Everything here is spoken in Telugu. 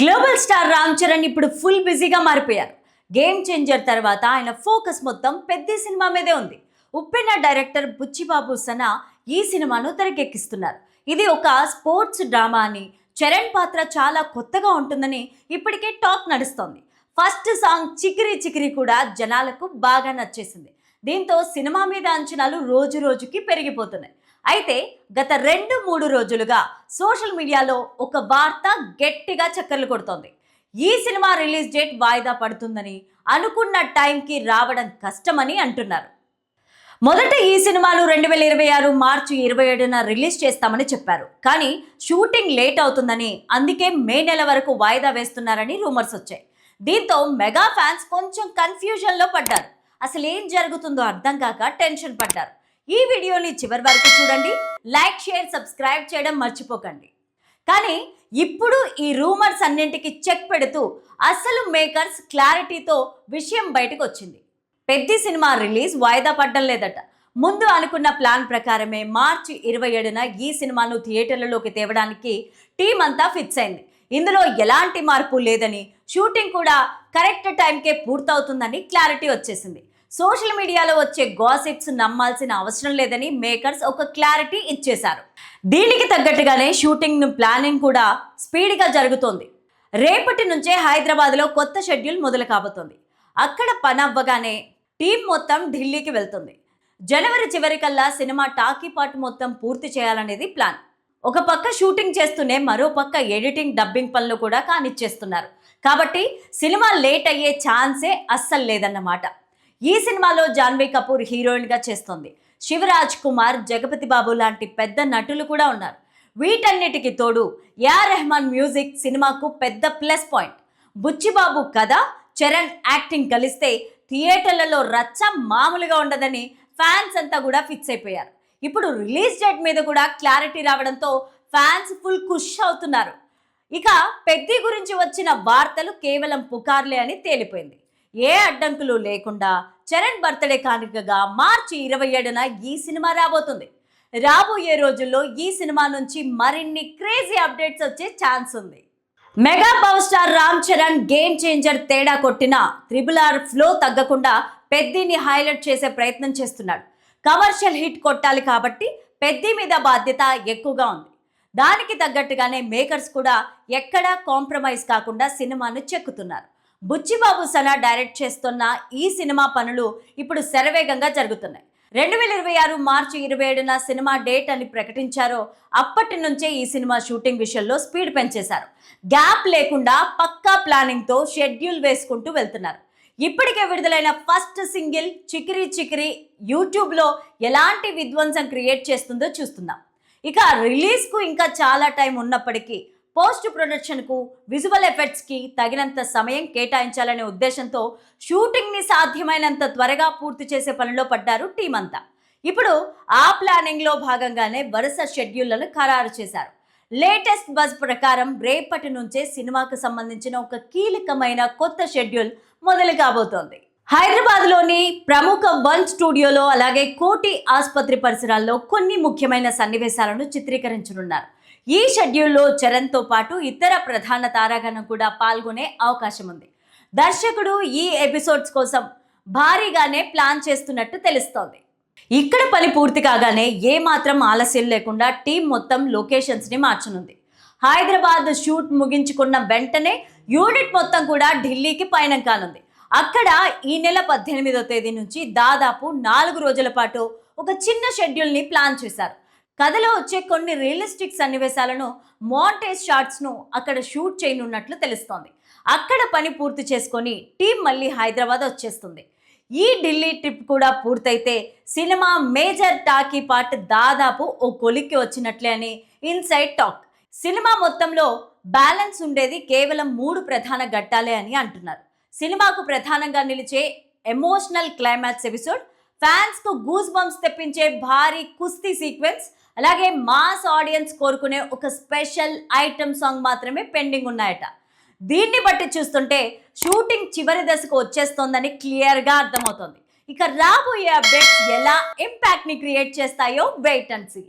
గ్లోబల్ స్టార్ రామ్ చరణ్ ఇప్పుడు ఫుల్ బిజీగా మారిపోయారు. గేమ్ చేంజర్ తర్వాత ఆయన ఫోకస్ మొత్తం పెద్ద సినిమా మీదే ఉంది. ఉప్పెన డైరెక్టర్ బుచ్చిబాబు సనా ఈ సినిమాను తెరకెక్కిస్తున్నారు. ఇది ఒక స్పోర్ట్స్ డ్రామా అని చరణ్ పాత్ర చాలా కొత్తగా ఉంటుందని ఇప్పటికే టాక్ నడుస్తోంది. ఫస్ట్ సాంగ్ చికిరి చికిరి కూడా జనాలకు బాగా నచ్చేసింది. దీంతో సినిమా మీద అంచనాలు రోజు రోజుకి పెరిగిపోతున్నాయి. అయితే గత రెండు మూడు రోజులుగా సోషల్ మీడియాలో ఒక వార్త గట్టిగా చక్కర్లు కొడుతోంది. ఈ సినిమా రిలీజ్ డేట్ వాయిదా పడుతుందని అనుకున్న టైంకి రావడం కష్టమని అంటున్నారు. మొదట ఈ సినిమాలు రెండు వేల ఇరవై ఆరు మార్చి ఇరవై ఏడున రిలీజ్ చేస్తామని చెప్పారు. కానీ షూటింగ్ లేట్ అవుతుందని అందుకే మే నెల వరకు వాయిదా వేస్తున్నారని రూమర్స్ వచ్చాయి. దీంతో మెగా ఫ్యాన్స్ కొంచెం కన్ఫ్యూజన్లో పడ్డారు. అసలు ఏం జరుగుతుందో అర్థం కాక టెన్షన్ పడ్డారు. ఈ వీడియోని చివరి వరకు చూడండి. లైక్ షేర్ సబ్స్క్రైబ్ చేయడం మర్చిపోకండి. కానీ ఇప్పుడు ఈ రూమర్స్ అన్నింటికి చెక్ పెడుతూ అసలు మేకర్స్ క్లారిటీతో విషయం బయటకు వచ్చింది. పెద్ద సినిమా రిలీజ్ వాయిదా పడ్డం లేదట. ముందు అనుకున్న ప్లాన్ ప్రకారమే మార్చి ఇరవై ఏడున ఈ సినిమాను థియేటర్లలోకి తేవడానికి టీం అంతా ఫిక్స్ అయింది. ఇందులో ఎలాంటి మార్పు లేదని షూటింగ్ కూడా కరెక్ట్ టైంకే పూర్తవుతుందని క్లారిటీ వచ్చేసింది. సోషల్ మీడియాలో వచ్చే గాసిప్స్ నమ్మాల్సిన అవసరం లేదని మేకర్స్ ఒక క్లారిటీ ఇచ్చేశారు. దీనికి తగ్గట్టుగానే షూటింగ్ ప్లానింగ్ కూడా స్పీడ్గా జరుగుతోంది. రేపటి నుంచే హైదరాబాద్లో కొత్త షెడ్యూల్ మొదలు కాబోతోంది. అక్కడ పని అవ్వగానే టీం మొత్తం ఢిల్లీకి వెళ్తుంది. జనవరి చివరికల్లా సినిమా టాకీ పార్ట్ మొత్తం పూర్తి చేయాలనేది ప్లాన్. ఒక పక్క షూటింగ్ చేస్తూనే మరో పక్క ఎడిటింగ్ డబ్బింగ్ పనులు కూడా కానిచ్చేస్తున్నారు. కాబట్టి సినిమా లేట్ అయ్యే ఛాన్సే అస్సలు లేదన్నమాట. ఈ సినిమాలో జాన్వీ కపూర్ హీరోయిన్గా చేస్తోంది. శివరాజ్ కుమార్ జగపతి బాబు లాంటి పెద్ద నటులు కూడా ఉన్నారు. వీటన్నిటికి తోడు యా రెహమాన్ మ్యూజిక్ సినిమాకు పెద్ద ప్లస్ పాయింట్. బుచ్చిబాబు కథ చరణ్ యాక్టింగ్ కలిస్తే థియేటర్లలో రచ్చ మామూలుగా ఉండదని ఫ్యాన్స్ అంతా కూడా ఫిక్స్ అయిపోయారు. ఇప్పుడు రిలీజ్ డేట్ మీద కూడా క్లారిటీ రావడంతో ఫ్యాన్స్ ఫుల్ ఖుష్ అవుతున్నారు. ఇక పెద్ది గురించి వచ్చిన వార్తలు కేవలం పుకార్లే అని తేలిపోయింది. ఏ అడ్డంకులు లేకుండా చరణ్ బర్త్డే కానుకగా మార్చి ఇరవై ఏడున ఈ సినిమా రాబోతుంది. రాబోయే రోజుల్లో ఈ సినిమా నుంచి మరిన్ని క్రేజీ అప్డేట్స్ వచ్చే ఛాన్స్ ఉంది. Mega power star Ram Charan game changer తేడా కొట్టిన త్రిబుల్ ఆర్ ఫ్లో తగ్గకుండా పెద్దిని హైలైట్ చేసే ప్రయత్నం చేస్తున్నాడు. కమర్షియల్ హిట్ కొట్టాలి కాబట్టి పెద్ది మీద బాధ్యత ఎక్కువగా ఉంది. దానికి తగ్గట్టుగానే మేకర్స్ కూడా ఎక్కడా కాంప్రమైజ్ కాకుండా సినిమాను చెక్కుతున్నారు. బుచ్చిబాబు సనా డైరెక్ట్ చేస్తున్న ఈ సినిమా పనులు ఇప్పుడు శరవేగంగా జరుగుతున్నాయి. రెండు వేల ఇరవై ఆరు మార్చి ఇరవై ఏడున సినిమా డేట్ అని ప్రకటించారో అప్పటి నుంచే ఈ సినిమా షూటింగ్ విషయంలో స్పీడ్ పెంచేశారు. గ్యాప్ లేకుండా పక్కా ప్లానింగ్తో షెడ్యూల్ వేసుకుంటూ వెళ్తున్నారు. ఇప్పటికే విడుదలైన ఫస్ట్ సింగిల్ చికిరి చికిరి యూట్యూబ్లో ఎలాంటి విధ్వంసం క్రియేట్ చేస్తుందో చూస్తున్నాం. ఇక రిలీజ్కు ఇంకా చాలా టైం ఉన్నప్పటికీ పోస్ట్ ప్రొడక్షన్కు విజువల్ ఎఫెక్ట్స్కి తగినంత సమయం కేటాయించాలనే ఉద్దేశంతో షూటింగ్ని సాధ్యమైనంత త్వరగా పూర్తి చేసే పనిలో పడ్డారు టీం అంతా. ఇప్పుడు ఆ ప్లానింగ్లో భాగంగానే వరుస షెడ్యూళ్ళను ఖరారు చేశారు. లేటెస్ట్ బజ్ ప్రకారం రేపటి నుంచే సినిమాకు సంబంధించిన ఒక కీలకమైన కొత్త షెడ్యూల్ మొదలు కాబోతోంది. హైదరాబాద్లోని ప్రముఖ వన్ స్టూడియోలో అలాగే కోటి ఆసుపత్రి పరిసరాల్లో కొన్ని ముఖ్యమైన సన్నివేశాలను చిత్రీకరించనున్నారు. ఈ షెడ్యూల్లో చరణ్తో పాటు ఇతర ప్రధాన తారాగణం కూడా పాల్గొనే అవకాశం ఉంది. దర్శకుడు ఈ ఎపిసోడ్స్ కోసం భారీగానే ప్లాన్ చేస్తున్నట్టు తెలుస్తోంది. ఇక్కడ పని పూర్తి కాగానే ఏమాత్రం ఆలస్యం లేకుండా టీం మొత్తం లొకేషన్స్ని మార్చనుంది. హైదరాబాద్ షూట్ ముగించుకున్న వెంటనే యూనిట్ మొత్తం కూడా ఢిల్లీకి పయనం కానుంది. అక్కడ ఈ నెల పద్దెనిమిదో తేదీ నుంచి దాదాపు నాలుగు రోజుల పాటు ఒక చిన్న షెడ్యూల్ని ప్లాన్ చేశారు. కథలో వచ్చే కొన్ని రియలిస్టిక్ సన్నివేశాలను మాంటేజ్ షార్ట్స్ను అక్కడ షూట్ చేయనున్నట్లు తెలుస్తోంది. అక్కడ పని పూర్తి చేసుకొని టీం మళ్ళీ హైదరాబాద్ వచ్చేస్తుంది. ఈ ఢిల్లీ ట్రిప్ కూడా పూర్తయితే సినిమా మేజర్ టాకీ పార్ట్ దాదాపు ఓ కొలిక్కి వచ్చినట్లే అని ఇన్సైడ్ టాక్. సినిమా మొత్తంలో బ్యాలెన్స్ ఉండేది కేవలం మూడు ప్రధాన ఘట్టాలే అని అంటున్నారు. సినిమాకు ప్రధానంగా నిలిచే ఎమోషనల్ క్లైమాక్స్ ఎపిసోడ్ ఫ్యాన్స్కు గూస్ బంప్స్ తెప్పించే భారీ కుస్తీ సీక్వెన్స్ అలాగే మాస్ ఆడియన్స్ కోరుకునే ఒక స్పెషల్ ఐటమ్ సాంగ్ మాత్రమే పెండింగ్ ఉన్నాయట. దీన్ని బట్టి చూస్తుంటే షూటింగ్ చివరి దశకు వచ్చేస్తోందని క్లియర్గా అర్థమవుతోంది. ఇక రాబోయే అప్డేట్స్ ఎలా ఇంపాక్ట్ని క్రియేట్ చేస్తాయో వెయిట్ అండ్ సీ